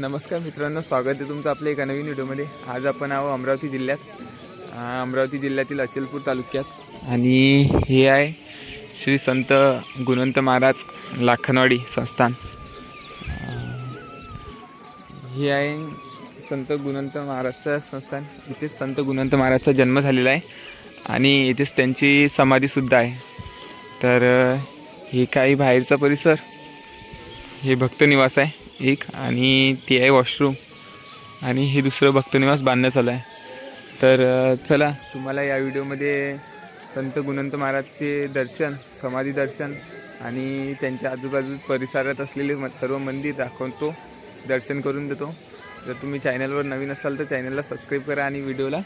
नमस्कार मित्रांनो स्वागत आहे तुमचं आपल्या एका नवीन व्हिडिओमध्ये. आज आपण आहो अमरावती जिल्ह्यात. अमरावती जिल्ह्यातील अचलपूर तालुक्यात. आणि हे आहे श्री संत गुणवंत महाराज लाखनवाडी संस्थान. हे आहे संत गुणवंत महाराजचं संस्थान. इथेच संत गुणवंत महाराजचा जन्म झालेला आहे. आणि इथेच त्यांची समाधीसुद्धा आहे. तर हे काही बाहेरचा परिसर. हे भक्त निवास आहे. एक आणि ते आहे वॉशरूम आणि हे दुसरं भक्तनिवास बांधण्यात आलं आहे तर चला तुम्हाला या व्हिडिओमध्ये संत गुणवंत महाराजचे दर्शन समाधी दर्शन आणि त्यांच्या आजूबाजू परिसरात असलेले म सर्व मंदिर दाखवतो दर्शन करून देतो. जर तुम्ही चॅनलवर नवीन असाल तर चॅनलला सबस्क्राईब करा आणि व्हिडिओला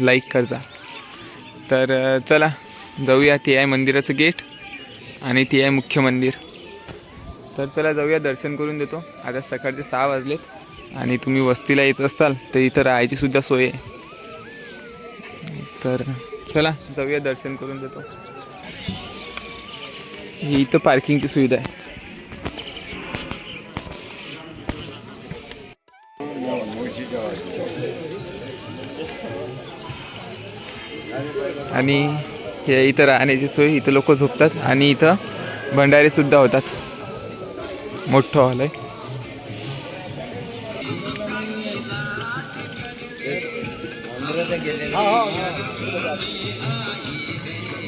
लाईक करजा. तर चला जाऊया. ते आहे मंदिराचं गेट आणि ते आहे मुख्य मंदिर. तर चला जाऊया दर्शन करून देतो. आता सकाळचे सहा वाजलेत आणि तुम्ही वस्तीला येत असाल तर इथं राहायची सुद्धा सोय आहे. तर चला जाऊया दर्शन करून देतो. ही इथं पार्किंगची सुविधा आहे. आणि हे इथं राहण्याची सोय इथं लोक झोपतात आणि इथं भंडारे सुद्धा होतात. मोठं हॉल आहे.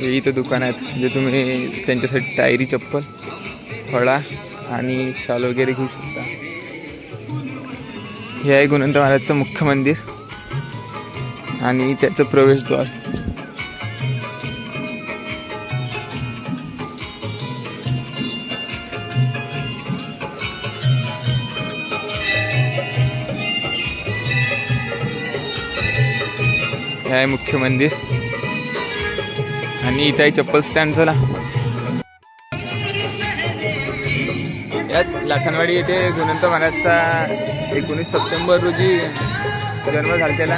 हे इथं दुकान आहेत. जे तुम्ही त्यांच्यासाठी टायरी चप्पल फळा आणि शाल वगैरे घेऊ शकता. हे आहे गुणवंत महाराजचं मुख्य मंदिर आणि त्याचं प्रवेशद्वार. हे आहे मुख्य मंदिर. आणि इथं आहे चप्पल स्टँड चला. याच लाखनवाडी येथे गुणवंत महाराजचा एकोणीस सप्टेंबर रोजी जन्म झाला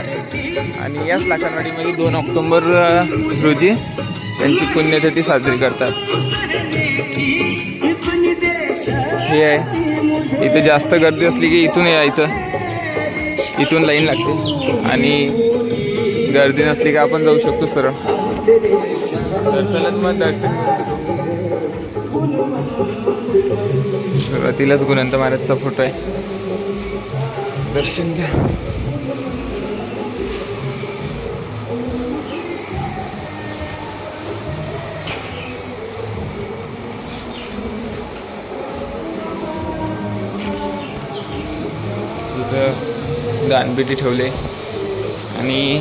आणि याच लाखनवाडीमध्ये दोन ऑक्टोंबर रोजी त्यांची पुण्यतिथी साजरी करतात. हे आहे. इथे जास्त गर्दी असली की इथून यायचं. इथून लाईन लागते. आणि गर्दी नसली का आपण जाऊ शकतो सरळ तर चला तुम्हाला दर्शन. सुरुवातीलाच गुणवंत महाराजचा फोटो आहे. दर्शन घ्या. दानपेटी ठेवले. आणि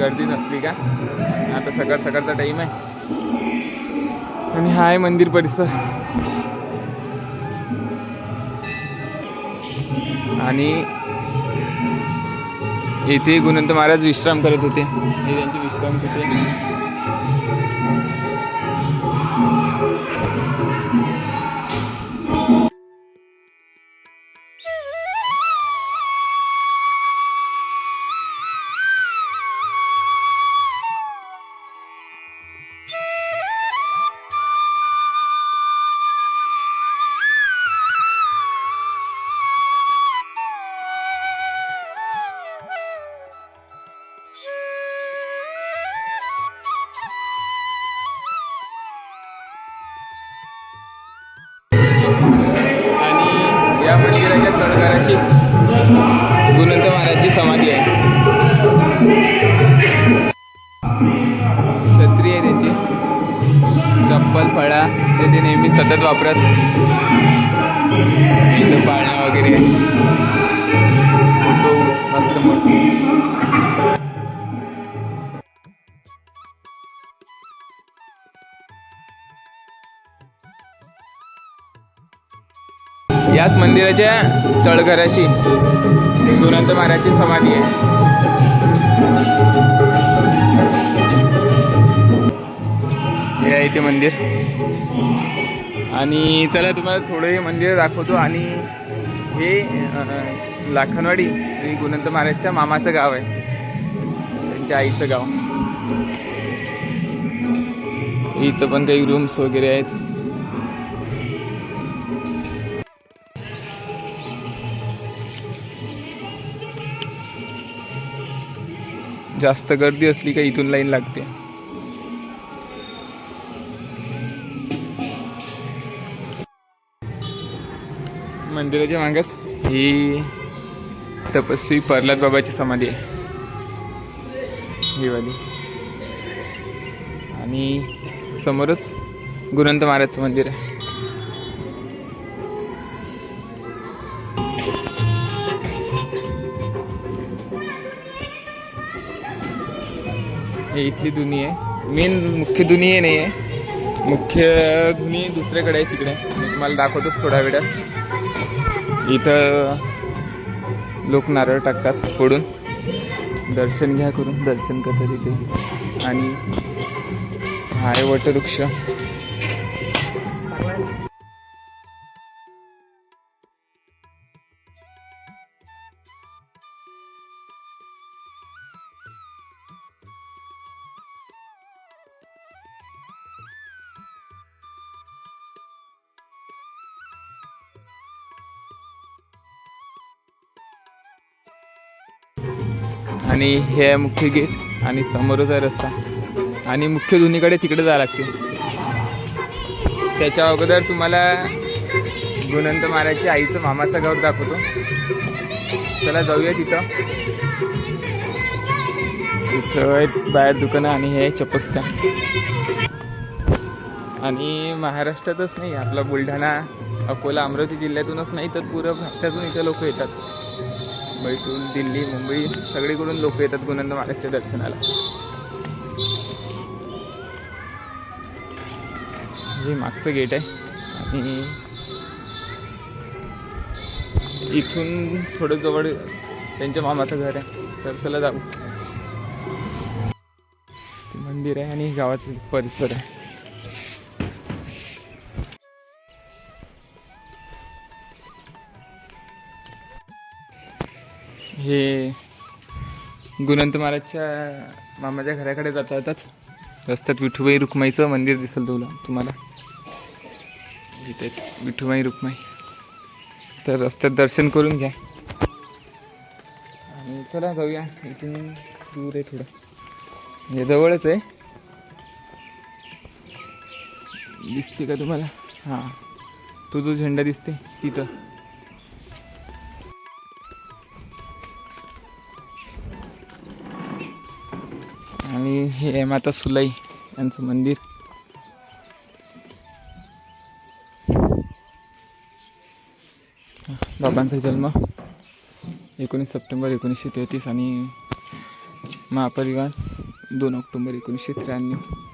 गर्दी नसली का? आता सकाळ सकाळचा टाईम आहे. आणि हा आहे मंदिर परिसर. आणि येथे गुणवंत महाराज विश्राम करत होते. हे त्यांचे विश्राम होते चप्पल फळा जे ते नेहमी सतत वापरत. इथं पाळणा वगैरे. फोटो मस्त मोठे याच मंदिराच्या तळघराशी दुरंत महाराजची समाधी आहे. हे आहे ते मंदिर. आणि चला तुम्हाला थोडं हे मंदिर दाखवतो. आणि हे लाखनवाडी श्री गुणंत महाराजच्या मामाचं गाव आहे. त्यांच्या आईचं गाव. इथं पण काही रूम्स वगैरे आहेत. जास्त गर्दी असली का इथून लाईन लागते. मंदिराच्या मागच ही तपस्वी प्रल्हाद बाबाची समाधी आहे. ही वाली आणि समोरच गुरुंत महाराजचं मंदिर आहे. हे इथली दुनी आहे. मेन मुख्य दुनी नाही आहे मुख्य धुनी दुसऱ्याकडे आहे तिकडे. मला दाखवतोच थोड्या वेळात. इथं लोक नारळ टाकतात फोडून. दर्शन घ्या करून दर्शन करतात इथे. आणि हा आहे वटवृक्ष. आणि हे आहे मुख्य गेट आणि समोरच आहे रस्ता. आणि मुख्य दोन्हीकडे तिकडे जावं लागते. त्याच्या अगोदर तुम्हाला गुणंत महाराजच्या आईचं मामाचं गाव दाखवतो. चला जाऊया तिथं. इथं बाहेर दुकानं आणि हे चपस्टा आणि महाराष्ट्रातच नाही आपला बुलढाणा अकोला अमरावती जिल्ह्यातूनच नाही तर पुरं भारतातून इथं लोक येतात. बैतूल दिल्ली मुंबई सगळीकडून लोक येतात गुणंद महाराजच्या दर्शनाला. हे मागचं गेट आहे. आणि इथून थोडं जवळ त्यांच्या मामाचं घर आहे. तर चला जाऊ. मंदिर आहे आणि गावाचं परिसर आहे. हे गुणवंत महाराजच्या मामाच्या घराकडे जाता येतात रस्त्यात विठुबाई रुक्माईचं मंदिर दिसेल तुला तुम्हाला. इथे विठुबाई रुक्माई. तर रस्त्यात दर्शन करून घ्या. आणि चला जाऊया. इथून दूर आहे थोडं. हे जवळच आहे. दिसते का तुम्हाला? हां. तो जो झेंडा दिसते तिथं. आणि हे आहे माता सुलाई यांचं मंदिर. बाबांचा जन्म एकोणीस सप्टेंबर एकोणीसशे तेहतीस आणि महापरिवार दोन ऑक्टोंबर एकोणीसशे त्र्याण्णव.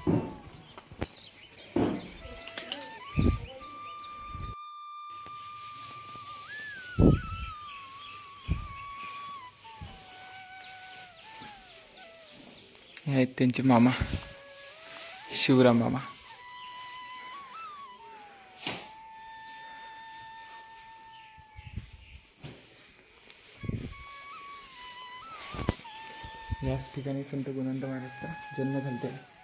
आहेत त्यांचे मामा. शिवराम मामा. याच ठिकाणी संत गुणवंत महाराजचा जन्म झालते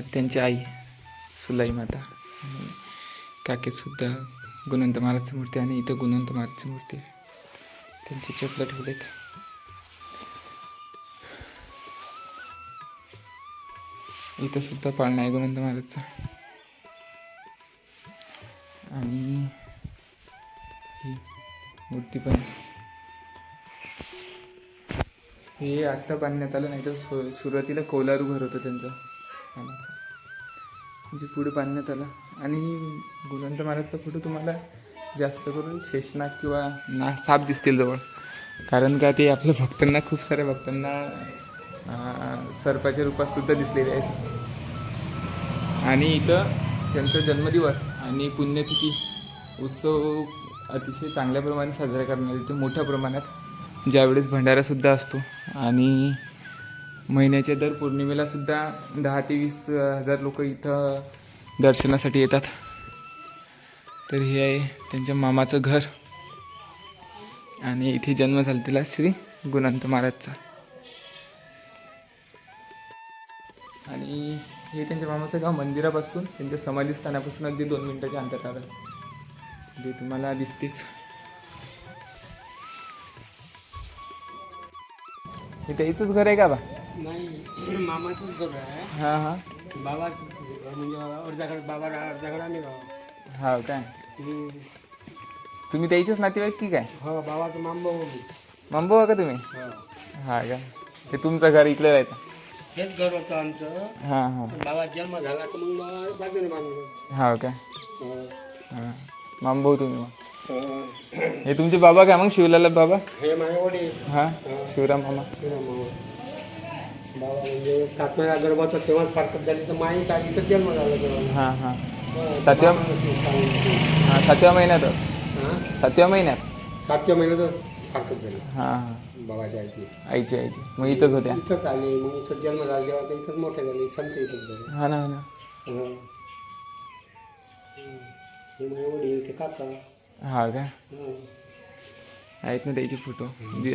त्यांची आई सुलाई माता आणि गुणवंत महाराजची मूर्ती आणि इथं गुणवंत महाराजची मूर्ती त्यांची चपलं ठेवलेत. इथं सुद्धा पाळणा आहे गुणवंत महाराजचा. आणि ही मूर्ती पण हे आत्ता बांधण्यात आलं नाही तर सु सुरुवातीला कोलारू घर होतं त्यांचं. कामाचा. म्हणजे पुढे बांधण्यात आलं. आणि गुणवंत महाराजचा फोटो तुम्हाला जास्त करून शेषनाग किंवा ना साप दिसतील जवळ. कारण का ते आपल्या भक्तांना खूप साऱ्या भक्तांना सर्पाच्या रूपात सुद्धा दिसलेले आहेत. आणि इथं त्यांचा जन्मदिवस आणि पुण्यतिथी उत्सव अतिशय चांगल्या प्रमाणे साजरा करण्यात येतो. मोठ्या प्रमाणात. ज्यावेळेस भंडारासुद्धा असतो. आणि महिन्याच्या दर पौर्णिमेला सुद्धा दहा ते वीस हजार लोक इथं दर्शनासाठी येतात. तर हे आहे त्यांच्या मामाचं घर. आणि इथे जन्म झाला तिला श्री गुणांत महाराजचा. आणि हे त्यांच्या मामाचं गाव मंदिरापासून त्यांच्या समाधीस्थानापासून अगदी दोन मिनिटाच्या अंतरावर. जे तुम्हाला दिसतेच. हे त्याचंच घर आहे का बा? नाही मामाचंच आहे. हां हां. म्हणजे बाबा आम्ही हा काय. तुम्ही त्याचेच नातेवाईक की काय? हो बाबाचं मांबा मांबो का तुम्ही? हो. हा का? हे तुमचं घर इकडे राहतं. हेच घर होतं आमचं. हां हां. पण बाबा जन्म झाला तर मग बाजूने बांधलं हा काय हो. हां. मांबो तुम्ही मग. हो. हे तुमचे बाबा काय मग? शिवलाला बाबा? हे माझे वडील. हां? शिवराम मामा. बाबा म्हणजे तेव्हाच फारकत झाली तर इथं जन्म झाला तेव्हा. हां हां. हो, सातव्या हा? हां सातव्या महिन्यात. सातव्या महिन्यात. सातव्या महिन्यातच फारकत झाली. हां हां. बाबाच्या आईची. आईची आईची. मग इथंच होत्या. इथंच आले मग इथं जन्म झाला जेव्हा तर इथंच मोठे झाले संत इथंच झाले. हा ना हा ना. हं. हे माझे वडील ते काका हा का? हं. आहेत ना त्याचे फोटो.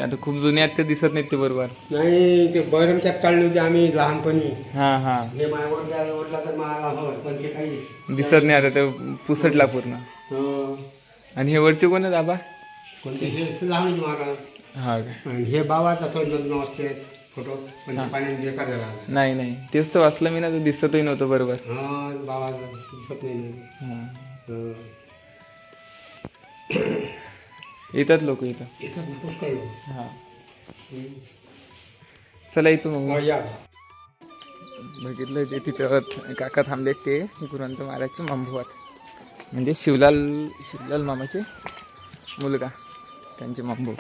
आता खूप जुने आहेत ते दिसत नाहीत ते बरोबर. नाही ते बैरमच्यात काढले होते आम्ही लहानपणी. हां हां. हे माझ्या वडला वडला तर मला हवं पण ते काही दिसत नाही आता ते पुसटला पूर्ण. हं. आणि हे वरचे कोण आहेत आबा? कोणते? हे लहान महाराज हा. का आणि हे बाबाचा संलग्न असते फोटो. पण ते पाण्याने बेकार झाला. नाही नाही. तेच तर वाचलं मी ना ते दिसतही नव्हतं बरोबर. हा बाबाचा दिसत नाही. हां. हं. येतात लोक इथं. पुष्कळ लोक. हां. हं. चला इथं मग. हो, या. बघितलं जे तिथं काका थांबले ते गुरुवंत महाराजचे मांबुवात म्हणजे शिवलाल शिवलाल मामाचे मुलगा त्यांचे मांबू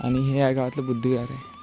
आणि हे या गावातलं बुद्धिविहार आहे.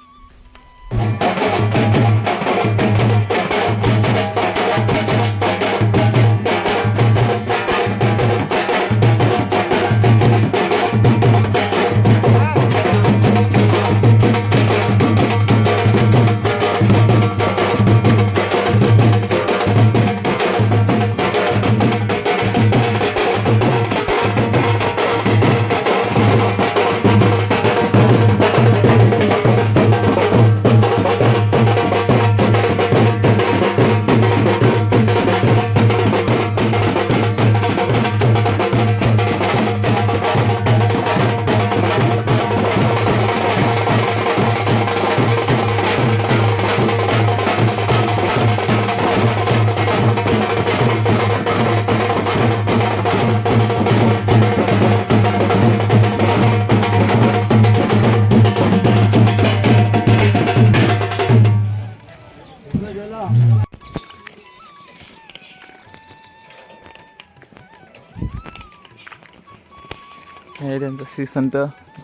श्री संत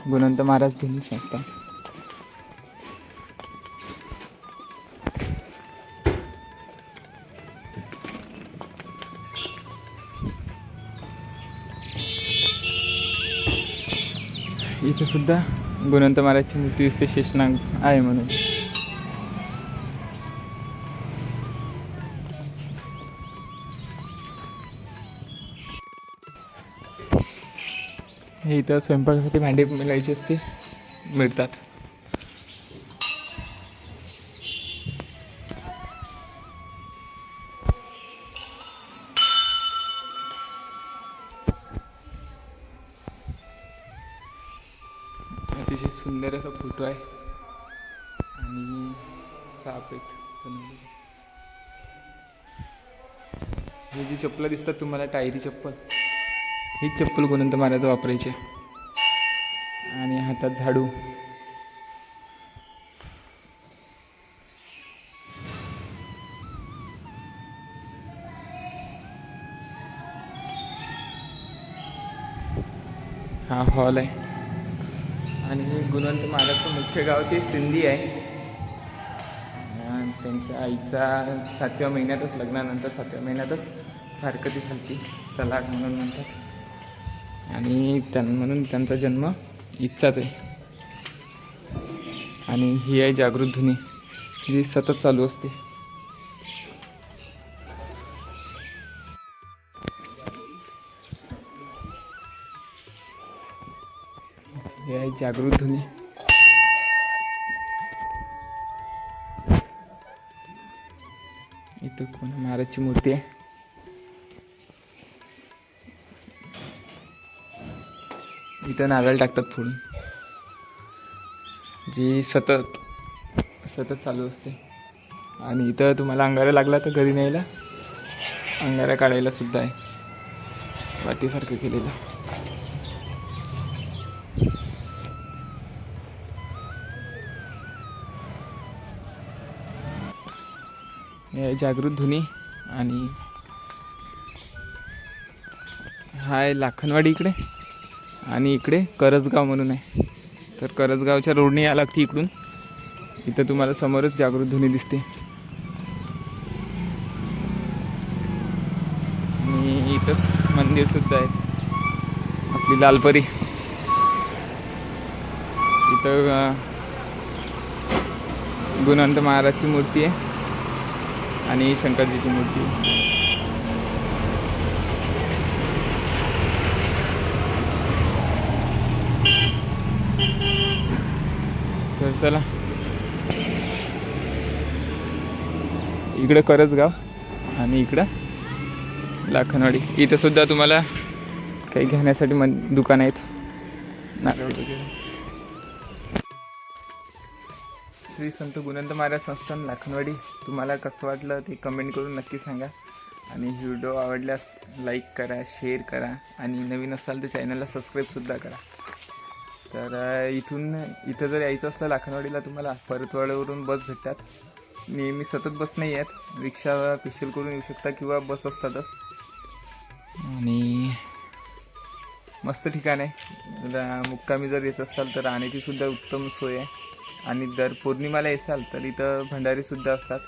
गुणवंत महाराज धुनी संस्था इथे सुद्धा गुणवंत महाराजची मूर्ती दिसते शेषनाग आहे म्हणून. हे इथं स्वयंपाकासाठी भांडी मिळायची असते मिळतात. अतिशय सुंदर असा फोटो आहे. आणि साप आहेत. हे जी चप्पल दिसतात तुम्हाला टायरी चप्पल. हीच चप्पल गुणंत महाराज वापरायचे? आणि हातात झाडू. हा हॉल आहे. आणि हे गुणवंत महाराजचं मुख्य गाव ते सिंधी आहे. त्यांच्या आईचा सातव्या महिन्यातच लग्नानंतर सातव्या महिन्यातच फारकती झाली तलाक म्हणून म्हणतात. आणि त्यां म्हणून त्यांचा जन्म इच्छाच आहे. आणि ही आहे जागृत ध्वनी जी सतत चालू असते. हे आहे जागृत ध्वनी इथं कोण? महाराजची मूर्ती आहे. इथं नारळ टाकतात फोडून जी सतत सतत चालू असते. आणि इथं तुम्हाला अंगारा लागला तर घरी न्यायला अंगारा काढायला सुद्धा आहे. वाटीसारखं केलेलं. हे जागृत ध्वनी आणि हाय लाखनवाडी इकडे. आणि इकडे करजगाव म्हणून आहे. तर करजगावच्या रोडने या लागते इकडून. इथं तुम्हाला समोरच जागृत ध्वनी दिसते. आणि इथंच मंदिरसुद्धा आहे. आपली लालपरी. इथं गुणवंत महाराजची मूर्ती आहे. आणि शंकरजीची मूर्ती आहे. तर चला. इकडं करजगाव आणि इकडं लाखनवाडी. इथं सुद्धा तुम्हाला काही घेण्यासाठी मन दुकान आहेत. श्री संत गुणवंत महाराज संस्थान लाखनवाडी. तुम्हाला कसं वाटलं ते कमेंट करून नक्की सांगा. आणि व्हिडिओ आवडल्यास लाईक करा शेअर करा आणि नवीन असाल तर चॅनलला सबस्क्राईबसुद्धा करा. तर इथून इथं जर यायचं असलं लाखनवाडीला तुम्हाला परतवाड्यावरून बस भेटतात. नेहमी सतत बस नाही आहेत. रिक्षा स्पेशल करून येऊ शकता किंवा बस असतातच. आणि मस्त ठिकाण आहे. मुक्कामी जर येत असाल तर राहण्याची सुद्धा उत्तम सोय आहे. आणि दर पौर्णिमाला येसाल तर इथं भंडारीसुद्धा असतात.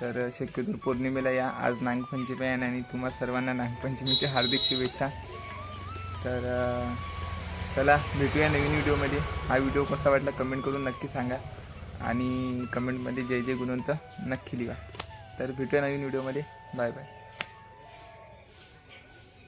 तर शक्यतो पौर्णिमेला या. आज नागपंचमी आहे आणि तुम्हा सर्वांना नागपंचमीची हार्दिक शुभेच्छा. तर चला भेटूया नवीन व्हिडिओमध्ये. हा व्हिडिओ कसा वाटला कमेंट करून नक्की सांगा. आणि कमेंटमध्ये जय जय गुणवंत नक्की लिहा. तर भेटूया नवीन व्हिडिओमध्ये. Bye bye.